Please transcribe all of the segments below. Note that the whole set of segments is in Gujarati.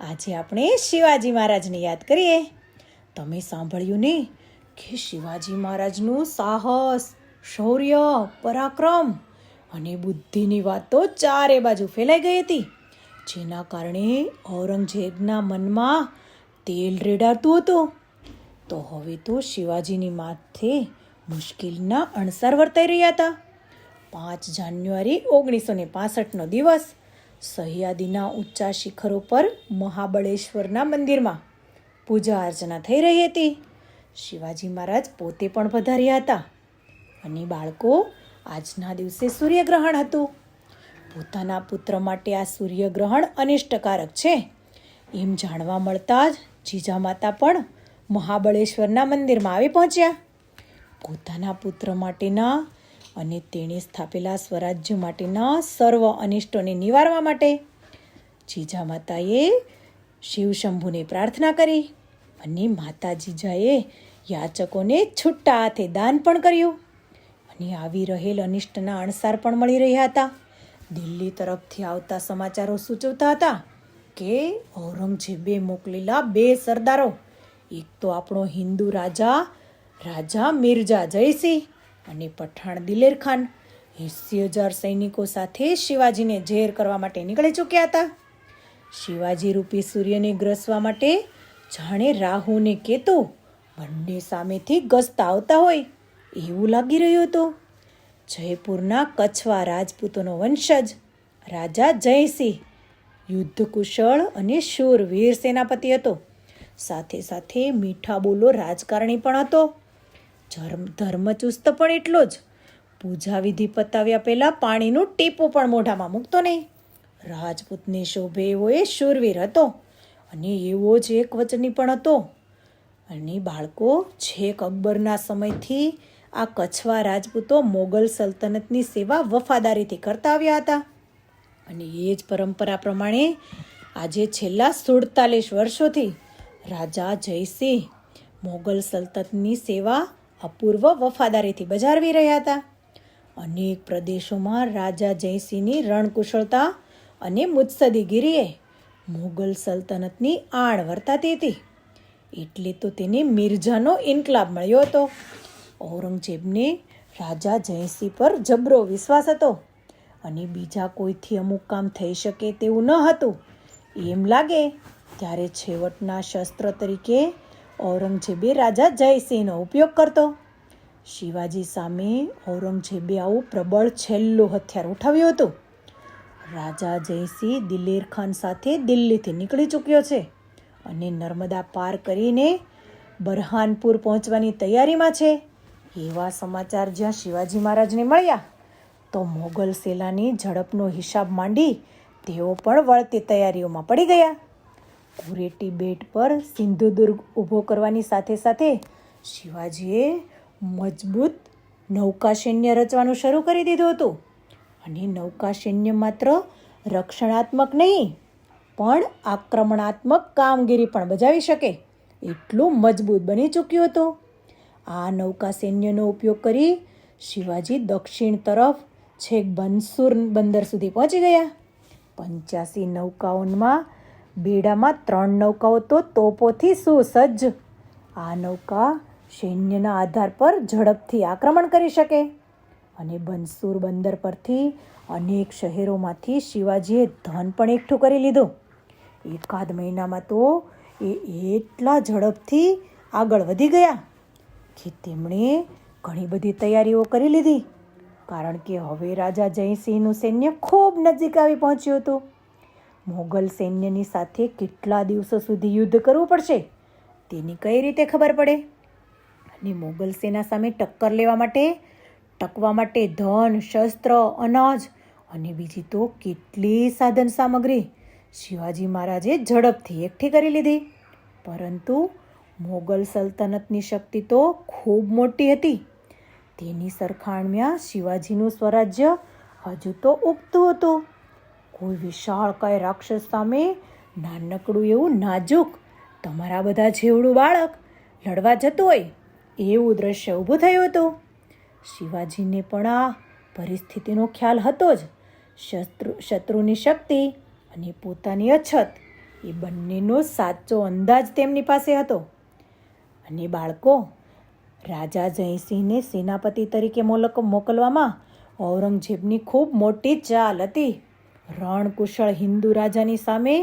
આજે આપણે શિવાજી મહારાજને યાદ કરીએ. તમે સાંભળ્યું ને કે શિવાજી મહારાજનું સાહસ, શૌર્ય, પરાક્રમ અને બુદ્ધિની વાતો ચારે બાજુ ફેલાઈ ગઈ હતી. જેના કારણે ઔરંગઝેબના મનમાં તેલ રેડાતું હતું. તો હવે તો શિવાજીની માથે મુશ્કેલીના અણસાર વર્તાઈ રહ્યા હતા. પાંચ જાન્યુઆરી ઓગણીસો ને પાસઠનો દિવસ સહ્યાદીના ઊંચા શિખરો પર મહાબળેશ્વરના મંદિરમાં પૂજા અર્ચના થઈ રહી હતી. શિવાજી મહારાજ પોતે પણ પધાર્યા હતા અને બાળકો આજના દિવસે સૂર્યગ્રહણ હતું. પોતાના પુત્ર માટે આ સૂર્યગ્રહણ અનિષ્ટકારક છે. એમ જાણવા મળતા જ જીજા માતા પણ મહાબળેશ્વરના મંદિરમાં આવી પહોંચ્યા. પોતાના પુત્ર માટેના અને તેણે સ્થાપેલા સ્વરાજ્ય માટેના સર્વ અનિષ્ટોને નિવારવા માટે જીજા માતાએ શિવશંભુને પ્રાર્થના કરી અને માતા જીજાએ યાચકોને છૂટા હાથે દાન પણ કર્યું. અને આવી રહેલ અનિષ્ટના અણસાર પણ મળી રહ્યા હતા. દિલ્હી તરફથી આવતા સમાચારો સૂચવતા હતા કે ઔરંગઝેબે મોકલેલા બે સરદારો, એક તો આપણો હિન્દુ રાજા રાજા મિર્ઝા જયસિંહ અને પઠાણ દિલેર ખાન એંસી હજાર સૈનિકો સાથે શિવાજીને ઝેર કરવા માટે નીકળી ચૂક્યા હતા. શિવાજી રૂપી સૂર્યને ગ્રસવા માટે જાણે રાહુ ને કેતુ બંને સામેથી ગસ્તા આવતા હોય એવું લાગી રહ્યું હતું. જયપુરના કચ્છવા રાજપૂતોનો વંશજ રાજા જયસિંહ યુદ્ધ કુશળ અને શૂર વીર સેનાપતિ હતો. સાથે સાથે મીઠા બોલો રાજકારણી પણ હતો. ધર્મ ધર્મચુસ્ત પણ એટલો જ. પૂજા વિધિ પતાવ્યા પહેલાં પાણીનું ટીપું પણ મોઢામાં મૂકતો નહીં. રાજપૂતને શોભે એવો એ શૂરવીર હતો. અને એવો જ એક વચની પણ હતો. અને બાળકો, છેક અકબરના સમયથી આ કચ્છવા રાજપૂતો મોગલ સલ્તનતની સેવા વફાદારીથી કરતા આવ્યા હતા. અને એ જ પરંપરા પ્રમાણે આજે છેલ્લા સુડતાલીસ વર્ષોથી રાજા જયસિંહ મોગલ સલ્તનતની સેવા અપૂર્વ વફાદારીથી બજાવી રહ્યા હતા. અનેક પ્રદેશોમાં રાજા જયસિંહની રણકુશળતા અને મુત્સદીગીરીએ મુગલ સલ્તનતની આણ વર્તાતી હતી. એટલે તો તેને મિર્ઝાનો ઇન્કલાબ મળ્યો હતો. ઔરંગઝેબને રાજા જયસિંહ પર જબરો વિશ્વાસ હતો. અને બીજા કોઈથી અમુક કામ થઈ શકે તેવું ન હતું. એમ લાગે, ત્યારે છેવટના શસ્ત્ર તરીકે ઔરંગઝેબે રાજા જયસિંહનો ઉપયોગ કરતો. શિવાજી સામે ઔરંગઝેબે આવું પ્રબળ છેલ્લું હથિયાર ઉઠાવ્યું હતું. રાજા જયસિંહ દિલેર ખાન સાથે દિલ્હીથી નીકળી ચૂક્યો છે અને નર્મદા પાર કરીને બરહાનપુર પહોંચવાની તૈયારીમાં છે. એવા સમાચાર જ્યાં શિવાજી મહારાજને મળ્યા, તો મોગલ સેનાની ઝડપનો હિસાબ માંડી તેઓ પણ વળતી તૈયારીઓમાં પડી ગયા. કુરેટી બેટ પર સિંધુદુર્ગ ઊભો કરવાની સાથે સાથે શિવાજીએ મજબૂત નૌકા સૈન્ય રચવાનું શરૂ કરી દીધું હતું. અને નૌકા સૈન્ય માત્ર રક્ષણાત્મક નહીં, પણ આક્રમણાત્મક કામગીરી પણ બજાવી શકે એટલું મજબૂત બની ચૂક્યું હતું. આ નૌકા સૈન્યનો ઉપયોગ કરી શિવાજી દક્ષિણ તરફ છેક બનસુર બંદર સુધી પહોંચી ગયા. પંચ્યાસી નૌકાઓમાં બેડામાં ત્રણ નૌકાઓ તો તોપોથી સુસજ્જ. આ નૌકા સૈન્યના આધાર પર ઝડપથી આક્રમણ કરી શકે અને બંસુર બંદર પરથી અનેક શહેરોમાંથી શિવાજીએ ધન પણ એકઠું કરી લીધું. એકાદ મહિનામાં તો એ એટલા ઝડપથી આગળ વધી ગયા કે તેમણે ઘણી બધી તૈયારીઓ કરી લીધી. કારણ કે હવે રાજા જયસિંહનું સૈન્ય ખૂબ નજીક આવી પહોંચ્યું હતું. મોગલ સૈન્યની સાથે કેટલા દિવસો સુધી યુદ્ધ કરવું પડશે તેની કઈ રીતે ખબર પડે? અને મોગલ સેના સામે ટક્કર લેવા માટે, ટકવા માટે ધન, શસ્ત્ર, અનાજ અને બીજી તો કેટલી સાધન સામગ્રી શિવાજી મહારાજે ઝડપથી એકઠી કરી લીધી. પરંતુ મોગલ સલ્તનતની શક્તિ તો ખૂબ મોટી હતી. તેની સરખામણીમાં શિવાજીનું સ્વરાજ્ય હજુ તો ઉગતું હતું. કોઈ વિશાળ કઈ રાક્ષસ સામે નાનકડું એવું નાજુક, તમારા બધા જેવડું બાળક લડવા જતું હોય, એવું દ્રશ્ય ઊભું થયું હતું. શિવાજીને પણ આ પરિસ્થિતિનો ખ્યાલ હતો જ. શત્રુ, શત્રુની શક્તિ અને પોતાની અછત એ બંનેનો સાચો અંદાજ તેમની પાસે હતો. અને બાળકો, રાજા જયસિંહને સેનાપતિ તરીકે મોલક, મોકલવામાં ઔરંગઝેબની ખૂબ મોટી ચાલ હતી. રણકુશળ હિન્દુ રાજાની સામે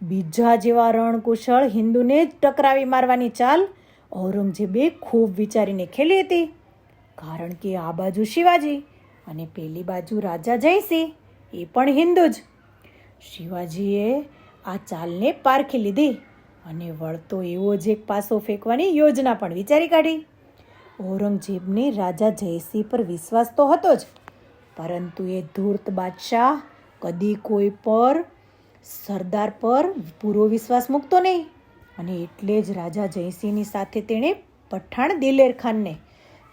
બીજા જેવા રણકુશળ હિન્દુને જ ટકરાવી મારવાની ચાલ ઔરંગઝેબે ખૂબ વિચારીને ખેલી હતી. કારણ કે આ બાજુ શિવાજી અને પેલી બાજુ રાજા જયસિંહ, એ પણ હિન્દુ જ. શિવાજીએ આ ચાલને પારખી લીધી અને વળતો એવો જ એક પાસો ફેંકવાની યોજના પણ વિચારી કાઢી. ઔરંગઝેબને રાજા જયસિંહ પર વિશ્વાસ તો હતો જ, પરંતુ એ ધૂર્ત બાદશાહ કદી કોઈ પર સરદાર પર પૂરો વિશ્વાસ મૂકતો નહીં. અને એટલે જ રાજા જયસિંહની સાથે તેણે પઠાણ દિલેર ખાનને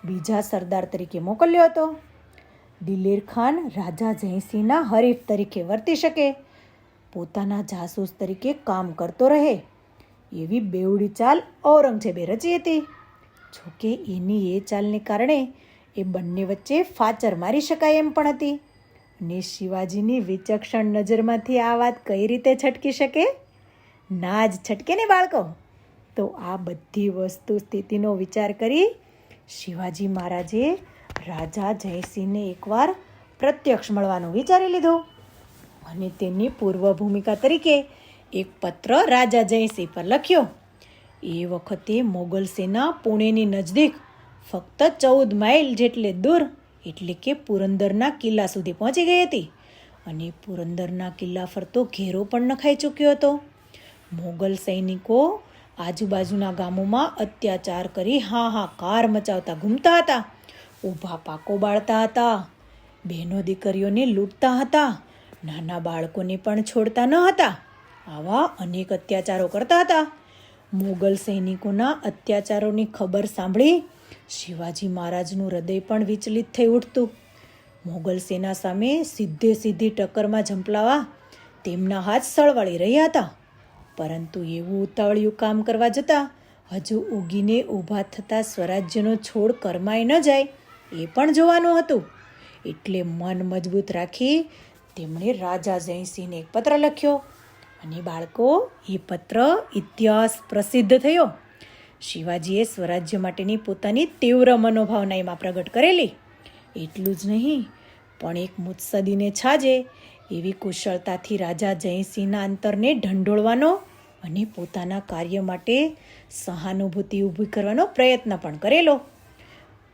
બીજા સરદાર તરીકે મોકલ્યો હતો. દિલેર ખાન રાજા જયસિંહના હરીફ તરીકે વર્તી શકે, પોતાના જાસૂસ તરીકે કામ કરતો રહે, એવી બેવડી ચાલ ઔરંગઝેબે રચી હતી. જોકે એની એ ચાલને કારણે એ બંને વચ્ચે ફાચર મારી શકાય એમ પણ હતી. ને શિવાજીની વિચક્ષણ નજરમાંથી આ વાત કઈ રીતે છટકી શકે? ના જ છટકે ને બાળકો? તો આ બધી વસ્તુ સ્થિતિનો વિચાર કરી શિવાજી મહારાજે રાજા જયસિંહને એકવાર પ્રત્યક્ષ મળવાનું વિચારી લીધું. અને તેની પૂર્વ ભૂમિકા તરીકે એક પત્ર રાજા જયસિંહ પર લખ્યો. એ વખતે મોગલ સેના પુણેની નજદીક ફક્ત ચૌદ માઇલ જેટલે દૂર એટલે કે પુરંદરના કિલ્લા સુધી પહોંચી ગઈ હતી. અને પુરંદરના કિલ્લા ફરતો ઘેરો પણ નખાઈ ચૂક્યો હતો. મોગલ સૈનિકો આજુબાજુના ગામોમાં અત્યાચાર કરી હા હા કાર મચાવતા ઘૂમતા હતા. ઊભા પાકો બાળતા હતા. બહેનો દીકરીઓને લૂંટતા હતા. નાના બાળકોને પણ છોડતા ન હતા. આવા અનેક અત્યાચારો કરતા હતા. મોગલ સૈનિકોના અત્યાચારોની ખબર સાંભળી શિવાજી મહારાજનું હૃદય પણ વિચલિત થઈ ઉઠતું. મોગલ સેના સામે સીધે સીધી ટક્કરમાં ઝંપલાવા તેમના હાથ સળવળી રહ્યા હતા. પરંતુ એવું ઉતાવળિયું કામ કરવા જતાં હજુ ઉગીને ઊભા થતા સ્વરાજ્યનો છોડ કરમાઈ ન જાય એ પણ જોવાનું હતું. એટલે મન મજબૂત રાખી તેમણે રાજા જયસિંહને એક પત્ર લખ્યો અને બાળકો, એ પત્ર ઇતિહાસ પ્રસિદ્ધ થયો. શિવાજીએ સ્વરાજ્ય માટેની પોતાની તીવ્ર મનોભાવના એમાં પ્રગટ કરેલી. એટલું જ નહીં, પણ એક મુત્સદીને છાજે એવી કુશળતાથી રાજા જયસિંહના અંતરને ઢંઢોળવાનો અને પોતાના કાર્ય માટે સહાનુભૂતિ ઊભી કરવાનો પ્રયત્ન પણ કરેલો.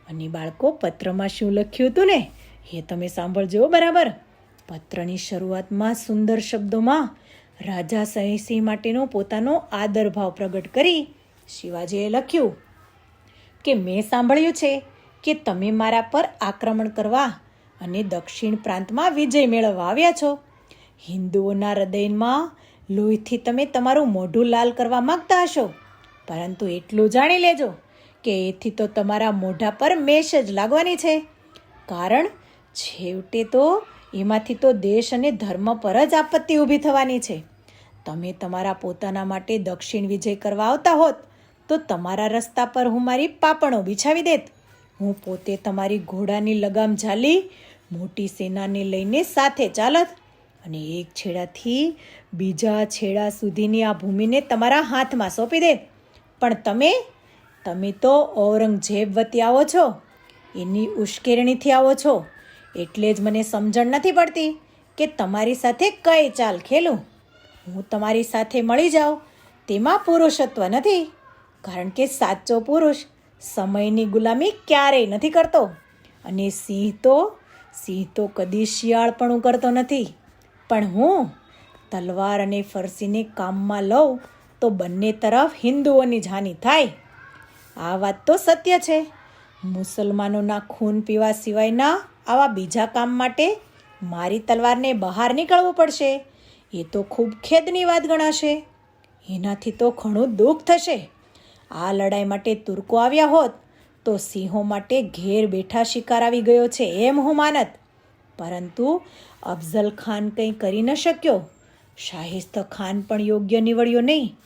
અને બાળકો, પત્રમાં શું લખ્યું હતું ને? એ તમે સાંભળજો બરાબર. પત્રની શરૂઆતમાં સુંદર શબ્દોમાં રાજા સહીસિંહ માટેનો પોતાનો આદરભાવ પ્રગટ કરી શિવાજીએ લખ્યું કે મેં સાંભળ્યું છે કે તમે મારા પર આક્રમણ કરવા અને દક્ષિણ પ્રાંતમાં વિજય મેળવવા આવ્યા છો. હિન્દુઓના હૃદયમાં લોહીથી તમે તમારું મોઢું લાલ કરવા માંગતા હશો. પરંતુ એટલું જાણી લેજો કે એથી તો તમારા મોઢા પર મેષ જ લાગવાની છે. કારણ છેવટે તો એમાંથી તો દેશ અને ધર્મ પર જ આપત્તિ ઊભી થવાની છે. તમે તમારા પોતાના માટે દક્ષિણ વિજય કરવા આવતા હોત તો તમારા રસ્તા પર હું મારી પાપણો બિછાવી દેત. હું પોતે તમારી ઘોડાની લગામ ઝાલી, મોટી સેનાને લઈને સાથે ચાલત અને એક છેડાથી બીજા છેડા સુધીની આ ભૂમિને તમારા હાથમાં સોંપી દેત. પણ તમે તમે તો ઔરંગઝેબ વતી આવો છો, એની ઉશ્કેરણીથી આવો છો, એટલે જ મને સમજણ નથી પડતી કે તમારી સાથે કઈ ચાલ ખેલું. હું તમારી સાથે મળી જાઉં, તેમાં પુરુષત્વ નથી. કારણ કે સાચો પુરુષ સમયની ગુલામી ક્યારેય નથી કરતો. અને સિંહ તો સિંહ તો કદી શિયાળપણું કરતો નથી. પણ હું તલવાર અને ફરસીને કામમાં લઉં તો બંને તરફ હિન્દુઓની જાની થાય. આ વાત તો સત્ય છે. મુસલમાનોના ખૂન પીવા સિવાયના આવા બીજા કામ માટે મારી તલવારને બહાર નીકળવું પડશે. એ તો ખૂબ ખેદની વાત ગણાશે. એનાથી તો ઘણું દુઃખ થશે. આ લડાઈ માટે તુર્કો આવ્યા હોત, તો સિંહો માટે ઘેર બેઠા શિકાર આવી ગયો છે એમ હું માનત. પરંતુ અફઝલ ખાન કંઈ કરી ન શક્યો. શાહિસ્ત ખાન પણ યોગ્ય નીવડ્યો નહીં.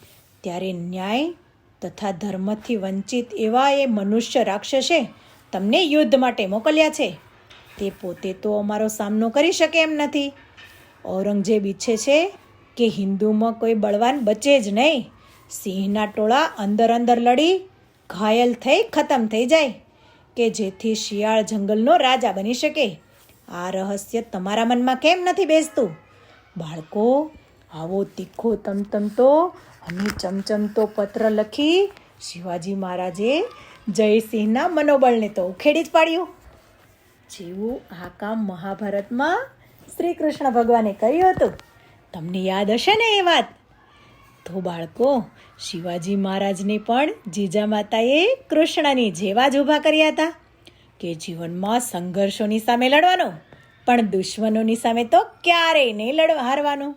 ત્યારે ન્યાય તથા ધર્મથી વંચિત એવા એ મનુષ્ય રાક્ષસે તમને યુદ્ધ માટે મોકલ્યા છે. તે પોતે તો અમારો સામનો કરી શકે એમ નથી. ઔરંગઝેબ ઈચ્છે છે કે હિન્દુમાં કોઈ બળવાન બચે જ નહીં. સિંહના ટોળા અંદર અંદર લડી, ઘાયલ થઈ ખતમ થઈ જાય કે જેથી શિયાળ જંગલનો રાજા બની શકે. આ રહસ્ય તમારા મનમાં કેમ નથી બેસતું? બાળકો, આવો તીખો તમતમતો અને ચમચમતો પત્ર લખી શિવાજી મહારાજે જયસિંહના મનોબળને તો ઉખેડી જ પાડ્યું. જેવું આ કામ મહાભારતમાં શ્રી કૃષ્ણ ભગવાને કર્યું હતું. તમને યાદ હશે ને એ વાત? તો બાળકો, શિવાજી મહારાજને પણ જીજા માતાએ કૃષ્ણની જેવા જ ઊભા કર્યા હતા કે જીવનમાં સંઘર્ષોની સામે લડવાનું. પણ દુશ્મનોની સામે તો ક્યારેય નહીં લડવા હારવાનું.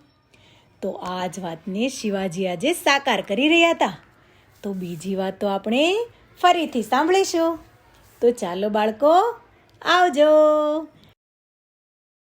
તો આ જ વાતને શિવાજી આજે સાકાર કરી રહ્યા હતા. તો બીજી વાત તો આપણે ફરીથી સાંભળીશું. તો ચાલો બાળકો, આવજો.